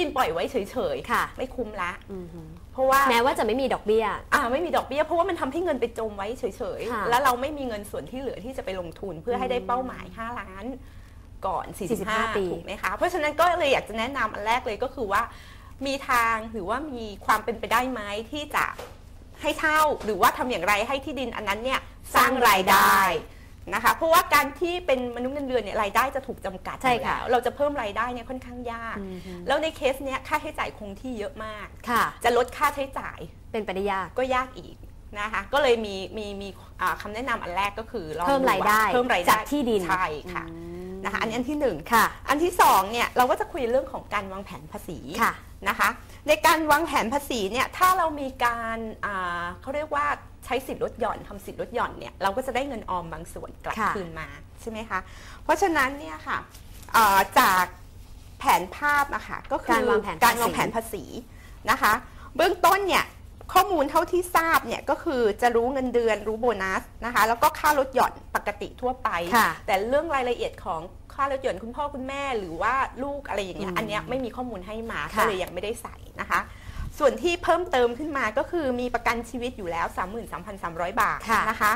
ดินปล่อยไว้เฉยค่ะ ๆ ไม่คุ้มละอือหือเพราะว่า แม้ว่าจะไม่มีดอกเบี้ย อ่าไม่มีดอกเบี้ยเพราะว่ามันทำให้เงินไปจมไว้เฉยค่ะๆ แล้วเราไม่มีเงินส่วนที่เหลือที่จะไปลงทุนเพื่อให้ได้เป้าหมาย 5 ล้านก่อน 45ปี ถูกไหมคะ เพราะฉะนั้นก็เลยอยากจะแนะนำอันแรกเลยก็คือว่า มีทางหรือว่ามีความเป็นไปได้ไหมที่จะให้เช่าหรือว่าทำอย่างไรให้ที่ดินอันนั้นเนี่ยสร้างรายได้ นะคะเพราะว่าการที่เป็นมนุษย์เงินเดือนเนี่ยรายได้จะถูกจำกัดใช่อยู่ค่ะแล้วเราจะเพิ่มรายได้เนี่ยค่อนข้างยากอือหือแล้วในเคสเนี้ยค่าใช้จ่ายคงที่เยอะมากค่ะ จะลดค่าใช้จ่ายเป็นไปได้ยากก็ยากอีกนะคะก็เลยมีมีมีอ่าคำแนะนำอันแรกก็คือลองเพิ่มรายได้เพิ่มรายได้จากที่ดินใช่ค่ะอืมนะคะอันนี้อันที่หนึ่งค่ะ อันที่สองเนี่ยเราก็จะคุยเรื่องของการวางแผนภาษีค่ะนะคะ ในการวางแผนภาษีเนี่ยถ้าเรามีการอ่าเขาเรียกว่าใช้สิทธิ์ลดหย่อนทำสิทธิ์ลดหย่อนเนี่ยเราก็จะได้เงินออมบางส่วนกลับค่ะคืนมาใช่ไหมคะเพราะฉะนั้นเนี่ยค่ะอ่าจากแผนภาพนะคะก็คือการวางแผนภาษีการวางแผนภาษีนะคะ เบื้องต้นเนี่ยข้อมูลเท่าที่ทราบเนี่ยก็คือจะรู้เงินเดือนรู้โบนัสนะคะแล้วก็ค่าลดหย่อนปกติทั่วไปค่ะแต่เรื่องรายละเอียดของ ค่าลดหย่อนคุณพ่อคุณแม่หรือว่าลูกอะไรอย่างเงี้ยอืมอันเนี้ยไม่มีข้อมูลให้มาค่ะก็เลยยังไม่ได้ใส่นะคะ ส่วนที่เพิ่มเติมขึ้นมาก็คือมีประกันชีวิตอยู่แล้ว 33,300 บาทค่ะนะคะ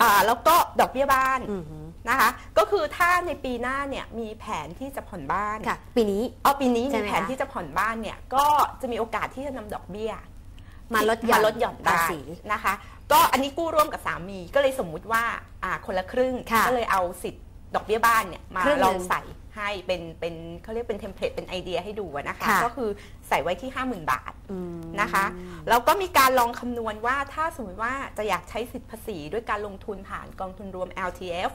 อ่าแล้วก็ดอกเบี้ยบ้านอือหือนะคะ ก็คือถ้าในปีหน้าเนี่ยมีแผนที่จะผ่อนบ้านค่ะปีนี้เอาปีนี้ใช่มีไหมแผนคะที่จะผ่อนบ้านเนี่ยก็จะมีโอกาสที่จะนำดอกเบี้ย มาลดหย่อนมาลดหย่อนภาได้ษีนะคะ ก็อันนี้กู้ร่วมกับสามีก็เลยสมมุติว่าอ่าคนละครึ่งค่ะก็เลยเอาสิทธิ์ ดอกเบี้ยบ้านเนี่ยมาครึ่งหนึ่งลองใส่ให้เป็นเป็นเขาเรียกเป็นเทมเพลตเป็นไอเดียให้ดูอะนะคะค่ะก็คือใส่ไว้ที่ 50,000 บาทอืมนะคะแล้วก็มีการลองคำนวณว่าถ้าสมมติว่าจะอยากใช้สิทธิภาษีด้วยการลงทุนผ่านกองทุนรวม LTF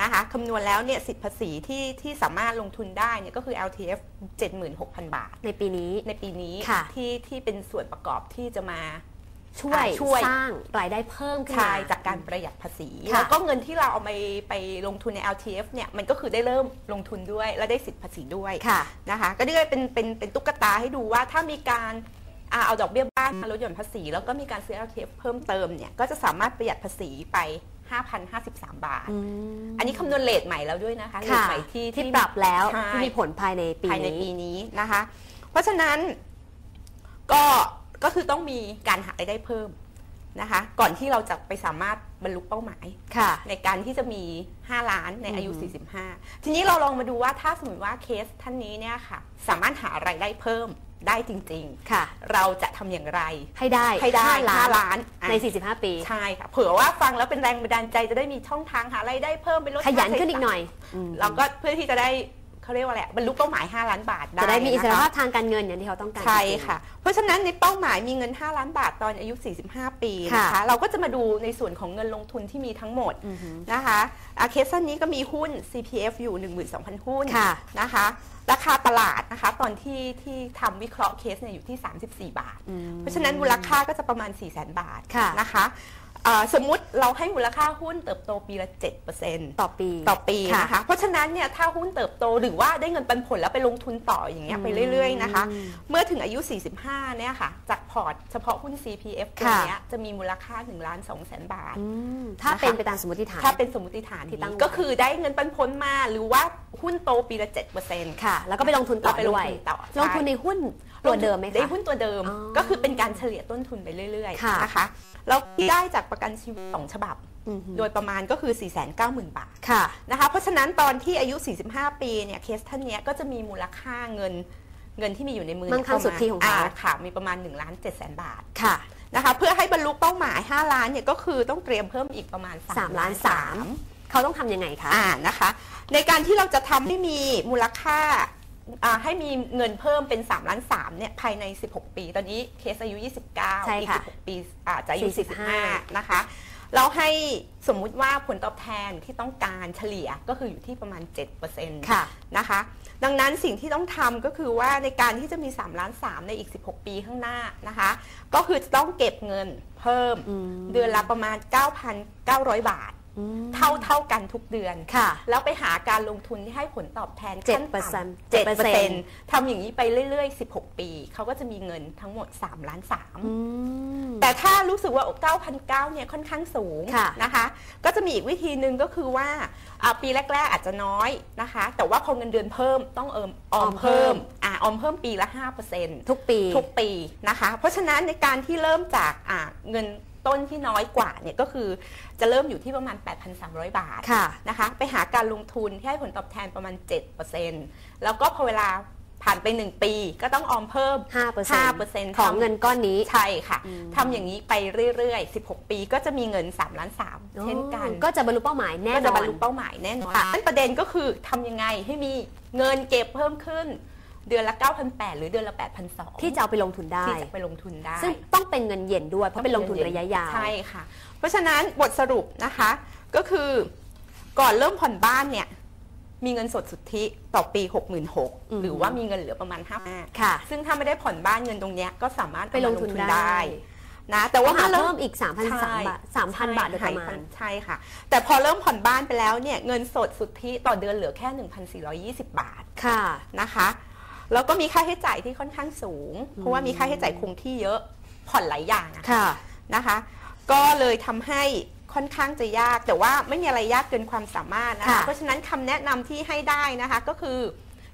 นะคะคำนวณแล้วเนี่ยสิทธิภาษีที่ที่สามารถลงทุนได้เนี่ยก็คือ LTF 76,000 บาท ในปีนี้ในปีนี้ค่ะที่ที่เป็นส่วนประกอบที่จะมา ช่วยอ่าช่วย สร้างรายได้เพิ่มขึ้นใช่มา จากการประหยัดภาษี ค่ะ แล้วก็เงินที่เราเอาไปไปลงทุนใน LTF เนี่ยมันก็คือได้เริ่มลงทุนด้วย และได้สิทธิภาษีด้วยค่ะ นะคะก็ได้เป็นเป็นเป็นตุ๊กตาให้ดูว่าถ้ามีการอ่าเอาดอกเบี้ยบ้านมาลดหย่อนภาษี แล้วก็มีการซื้อ LTF เพิ่มเติมเนี่ยก็จะสามารถประหยัดภาษีไป 5,053 บาทอืมอันนี้คำนวณเลทใหม่แล้วด้วยนะคะเลทค่ะใหม่ที่ ที่ปรับแล้วใช่ ที่มีผลภายในปีภายในนี้ปีนี้นะคะ เพราะฉะนั้นก็ ก็คือต้องมีการหารายได้เพิ่มนะคะ ก่อนที่เราจะไปสามารถบรรลุเป้าหมายค่ะ ในการที่จะมี 5 ล้านในอายุอือหือ45 ทีนี้เราลองมาดูว่าถ้าสมมติว่าเคสท่านนี้เนี่ยค่ะ สามารถหารายได้เพิ่มได้จริงค่ะๆเราจะทำอย่างไร ให้ได้ให้ได้ห้าล้าน5ล้านอะใน 45 ปี ใช่ค่ะ เผื่อว่าฟังแล้วเป็นแรงบันดาลใจจะได้มีช่องทางหารายได้เพิ่มไปลดขยันค่าใช้ขึ้นอีกหน่อย เราก็เพื่อที่จะได้ เขาเรียกว่าอะไรบรรลุเป้าหมาย 5 ล้านบาทได้จะได้มีอิสรนะคะภาพทางการเงินอย่างที่เขาต้องการใช่จริงๆค่ะ เพราะฉะนั้นในเป้าหมายมีเงิน 5 ล้านบาทตอนอายุ 45 ปีนะคะค่ะเราก็จะมาดูในส่วนของเงินลงทุนที่มีทั้งหมดอือหือนะคะอาเคสนี้ก็มีหุ้น CPF อยู่ 12,000 หุ้นค่ะนะคะราคาตลาดนะคะตอนที่ที่ทำวิเคราะห์เคสเนี่ยอยู่ที่ 34 บาทอืมเพราะฉะนั้นมูลค่าก็จะประมาณ 4 0 0 0 0 0 บาทค่ะนะคะเอ่อสมมุติเราให้มูลค่าหุ้นเติบโตปีละ 7%ต่อปีต่อปีค่ะนะคะ เพราะฉะนั้นเนี่ยถ้าหุ้นเติบโตหรือว่าได้เงินปันผลแล้วไปลงทุนต่ออย่างเงี้ยไปเรื่อยๆนะคะอืมเมื่อถึงอายุ 45 เนี่ยค่ะ จากพอร์ตเฉพาะหุ้น CPF ตัวค่ะเนี้ยจะมีมูลค่า1ล้าน2แสนบาท อืมถ้านะคะเป็นไปตามสมมติฐาน ถ้าเป็นสมมติฐานที่ตั้งนี้ไว้ ก็คือได้เงินปันผลมาหรือว่าหุ้นโตปีละ 7%ค่ะ แล้วก็ไปลงทุนต่อแล้วไปลงด้วยทุนต่อใช่ลงทุนในหุ้น ตัวเดิมไหมคะได้หุ้นตัวเดิมอ๋อก็คือเป็นการเฉลี่ยต้นทุนไปเรื่อยค่ะๆนะคะแล้วได้จากประกันชีวิตสองฉบับอือหือโดยประมาณก็คือ 490,000 บาทค่ะนะคะเพราะฉะนั้นตอนที่อายุ 45 ปีเนี่ยเคสท่านเนี้ยก็จะมีมูลค่าเงินเงินที่มีอยู่ในมือมั่งคั่งสุทธิของเขาค่ะ มีประมาณ1ล้าน7แสนบาทค่ะนะคะเพื่อให้บรรลุเป้าหมาย 5 ล้านเนี่ยก็คือต้องเตรียมเพิ่มอีกประมาณสามล้านสามเขาต้องทำยังไงคะอ่านะคะ ในการที่เราจะทำให้มีมูลค่าอ่า ให้มีเงินเพิ่มเป็น3ล้าน3เนี่ยภายใน 16 ปี ตอนนี้เคสอายุ 29ใช่อีกค่ะ16ปีอาจจะอายุ45 45 นะคะ เราให้สมมุติว่าผลตอบแทนที่ต้องการเฉลี่ยก็คืออยู่ที่ประมาณ7%ค่ะนะคะ ดังนั้นสิ่งที่ต้องทำก็คือว่าในการที่จะมี 3 ล้าน 3 ในอีก 16 ปีข้างหน้านะคะ ก็คือจะต้องเก็บเงินเพิ่มอืมเดือนละประมาณ 9,900 บาทอืม เท่าเท่ากันทุกเดือนค่ะแล้วไปหาการลงทุนที่ให้ผลตอบแทนขั้นต่ำ7%เจ็ดเปอร์เซ็นต์ทำอย่างนี้ไปเรื่อยๆ 16 ปี เขาก็จะมีเงินทั้งหมด 3 ล้าน3อืมแต่ถ้ารู้สึกว่า 9,900เนี่ยค่อนข้างสูงค่ะนะคะ ก็จะมีอีกวิธีหนึ่งก็คือว่าอ่าปีแรก ๆ อาจจะน้อยนะคะ แต่ว่าพอเงินเดือนเพิ่มต้องเอิมออมเพิ่มอ่าออมเพิ่มปีละ 5%ทุกปีทุกปีนะคะ เพราะฉะนั้นในการที่เริ่มจากอ่าเงิน ต้นที่น้อยกว่าเนี่ยก็คือจะเริ่มอยู่ที่ประมาณ 8,300 บาทค่ะนะคะ ไปหาการลงทุนที่ให้ผลตอบแทนประมาณ 7%แล้วก็พอเวลาผ่านไป 1 ปีก็ต้องออมเพิ่ม5% 5%ของเงินก้อนนี้ ใช่ค่ะอืมทำอย่างนี้ไปเรื่อยๆ 16 ปีก็จะมีเงิน 3 ล้าน3เช่นกัน ก็จะบรรลุเป้าหมายแน่ก็นจะอบรนรลุเป้าหมายแน่นอนค่ะนั่นประเด็นก็คือทำยังไงให้มีเงินเก็บเพิ่มขึ้น เดือนละ 9,800 หรือเดือนละ 8,200 ที่จะเอาไปลงทุนได้ ที่จะไปลงทุนได้ ซึ่งต้องเป็นเงินเย็นด้วย เพราะเป็นลงทุนระยะยาว ใช่ค่ะ เพราะฉะนั้นบทสรุปนะคะ ก็คือก่อนเริ่มผ่อนบ้านเนี่ย มีเงินสดสุทธิต่อปี 66,000หรือว่ามีเงินเหลือประมาณ5ค่ะ ซึ่งถ้าไม่ได้ผ่อนบ้านเงินตรงเนี้ยก็สามารถไปลงทุนได้นะแต่ว่าหาถ้าเริ่เพิ่มมอีก 3,003บาท3,000บาทโดยประมาณใช่ค่ะ แต่พอเริ่มผ่อนบ้านไปแล้วเนี่ยเงินสดสุทธิต่อเดือนเหลือแค่ 1,420 บาทค่ะนะคะ แล้วก็มีค่าใช้จ่ายที่ค่อนข้างสูง เพราะว่ามีค่าใช้จ่ายคงที่เยอะผ่อนหลายอย่างอะค่ะนะคะ ก็เลยทำให้ค่อนข้างจะยาก แต่ว่าไม่มีอะไรยากเกินความสามารถนะคะค่ะเพราะฉะนั้นคำแนะนำที่ให้ได้นะคะก็คือ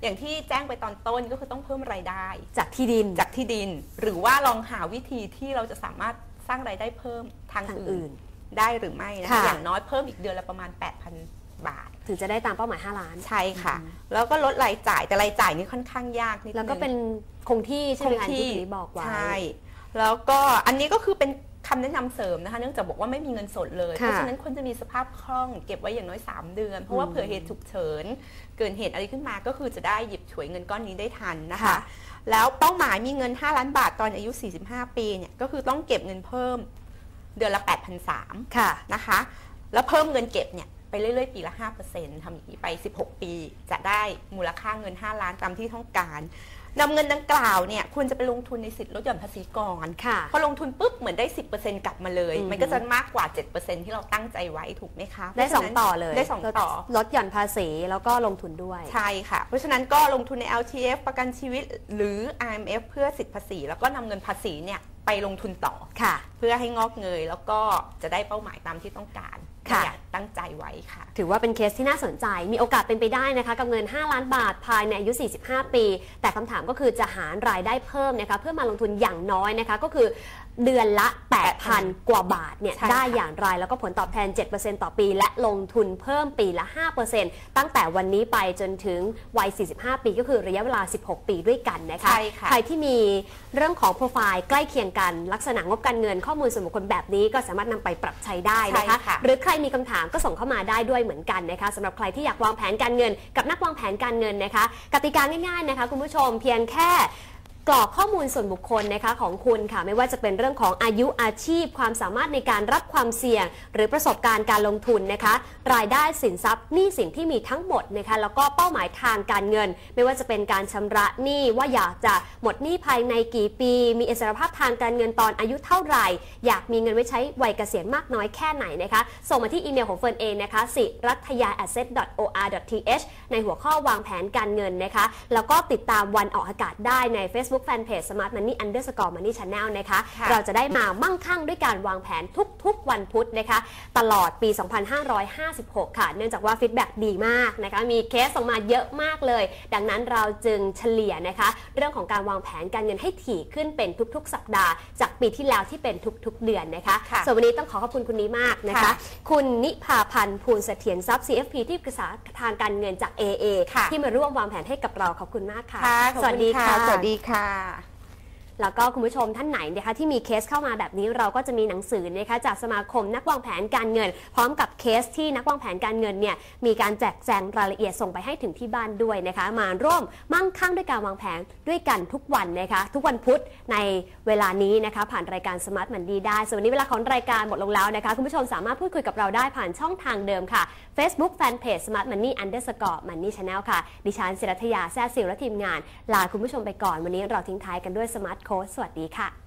อย่างที่แจ้งไปตอนต้นก็คือต้องเพิ่มรายได้ จากที่ดินจากที่ดิน หรือว่าลองหาวิธีที่เราจะสามารถสร้างรายได้เพิ่มทางทางอื่อื่นนได้หรือไม่นะคะค่ะอย่างน้อยเพิ่มอีกเดือนละประมาณ 8,000 บาท ถึงจะได้ตามเป้าหมาย 5 ล้าน ใช่ค่ะ แล้วก็ลดรายจ่ายแต่รายจ่ายนี่ค่อนข้างยากนิดนึงแล้วก็เป็นคงที่ใช่ไหมคะที่คุณบอกไว้ใช่แล้วก็อันนี้ก็คือเป็นคำแนะนำเสริมนะคะ เนื่องจากบอกว่าไม่มีเงินสดเลยค่ะเพราะฉะนั้นควรจะมีสภาพคล่องเก็บไว้อย่างน้อย 3 เดือน เพราะว่าอืมเผื่อเหตุฉุกเฉิน เกิดเหตุอะไรขึ้นมาก็คือจะได้หยิบฉวยเงินก้อนนี้ได้ทันนะคะค่ะแล้วเป้าหมายมีเงิน 5 ล้านบาทตอนอายุ 45 ปีเนี่ยก็คือต้องเก็บเงินเพิ่มเดือนละ 8,300ค่ะนะคะ แล้วเพิ่มเงินเก็บเนี่ย ไปเรื่อยๆ ปีละ 5%ทำอย่างนี้ไป 16 ปี จะได้มูลค่าเงิน 5 ล้านตามที่ต้องการนำเงินดังกล่าวเนี่ยควรจะไปลงทุนในสิทธิลดหย่อนภาษีก่อนค่ะพอลงทุนปุ๊บเหมือนได้ 10%กลับมาเลยอืมมันก็จะมากกว่า 7%ที่เราตั้งใจไว้ถูกไหมคะ ได้เพราะฉะสองนั้นต่อเลย ได้สองต่อลดลดหย่อนภาษีแล้วก็ลงทุนด้วย ใช่ค่ะ เพราะฉะนั้นก็ลงทุนใน LTF ประกันชีวิต หรือ IMF เพื่อสิทธิภาษี แล้วก็นำเงินภาษีเนี่ยไปลงทุนต่อค่ะเพื่อให้งอกเงยแล้วก็จะได้เป้าหมายตามที่ต้องการ ค่ะ อยากตั้งใจไว้ค่ะ ถือว่าเป็นเคสที่น่าสนใจ มีโอกาสเป็นไปได้นะคะ กับเงิน 5 ล้านบาทภายในอายุ 45 ปี แต่คำถามก็คือจะหารายได้เพิ่มนะคะเพื่อมาลงทุนอย่างน้อยนะคะก็คือ เดือนละ 8,000 กว่าบาทเนี่ยใช่ค่ะได้อย่างไรแล้วก็ผลตอบแทน 7%ต่อปี และลงทุนเพิ่มปีละ 5%ตั้งแต่วันนี้ไปจนถึงวัย 45 ปีก็คือระยะเวลา 16 ปีด้วยกันนะคะใช่ค่ะใครที่มีเรื่องของโปรไฟล์ใกล้เคียงกัน ลักษณะงบการเงินข้อมูลส่วนบุคคลแบบนี้ก็สามารถนำไปปรับใช้ได้นะคะใช่ค่ะหรือใครมีคำถามก็ส่งเข้ามาได้ด้วยเหมือนกันนะคะสำหรับใครที่อยากวางแผนการเงิน กับนักวางแผนการเงินนะคะกติกาง่ายๆนะคะคุณผู้ชมเพียงแค่ กรอกข้อมูลส่วนบุคคลนะคะของคุณค่ะ ไม่ว่าจะเป็นเรื่องของอายุอาชีพ ความสามารถในการรับความเสี่ยง หรือประสบการณ์การลงทุนนะคะ รายได้สินทรัพย์หนี้สินที่มีทั้งหมดนะคะแล้วก็เป้าหมายทางการเงิน ไม่ว่าจะเป็นการชำระหนี้ว่าอยากจะหมดหนี้ภายในกี่ปี มีอิสรภาพทางการเงินตอนอายุเท่าไหร่ อยากมีเงินไว้ใช้วัยเกษียณมากน้อยแค่ไหนนะคะ ส่งมาที่อีเมลของเฟิร์นเองนะคะสิรัตยา asset or th ในหัวข้อวางแผนการเงินนะคะ แล้วก็ติดตามวันออกอากาศได้ใน Facebook Fanpage Smart Money Underscore Money Channel นะคะค่ะเราจะได้มามั่งคั่งด้วยการวางแผนทุกๆ วันพุธนะคะ ตลอดปี 2556 ค่ะ เนื่องจากว่าฟีดแบ็ดีมากนะคะ มีเคสส่งมาเยอะมากเลย ดังนั้นเราจึงเฉลี่ยนะคะ เรื่องของการวางแผนการเงินให้ถี่ขึ้นเป็นทุกๆ สัปดาห์ จากปีที่แล้วที่เป็นทุกๆ เดือนนะคะค่ะส่วนวันนี้ต้องขอขอบคุณคุณนี้มากนะคะค่ะคุณนิพาพันธ์ภูลเสถียรทรัพย์ CFP ที่ปรึกษาทางการเงินจาก AA ค่ะที่มาร่วมวางแผนให้กับเราขอบคุณมากค่ะค่ะขอบสวัสณดีค่ะ สวัสดีค่ะค่ะ แล้วก็คุณผู้ชมท่านไหนนะคะที่มีเคสเข้ามาแบบนี้เราก็จะมีหนังสือนะคะจากสมาคมนักวางแผนการเงิน พร้อมกับเคสที่นักวางแผนการเงินเนี่ยมีการแจกแจงรายละเอียดส่งไปให้ถึงที่บ้านด้วยนะคะมาร่วมมั่งคั่งด้วยการวางแผนด้วยกันทุกวันนะคะทุกวันพุธในเวลานี้นะคะผ่านรายการสมาร์ทมันดีได้ส่วนวันนี้เวลาของรายการหมดลงแล้วนะคะคุณผู้ชมสามารถพูดคุยกับเราได้ผ่านช่องทางเดิมค่ะ Facebook Fanpage Smart Money Underscore Money Channel ค่ะ ดิฉันศิรัทยาแซ่ซิลและทีมงาน ลาคุณผู้ชมไปก่อนวันนี้เราทิ้งท้ายกันด้วย Smart โค้ชสวัสดีค่ะ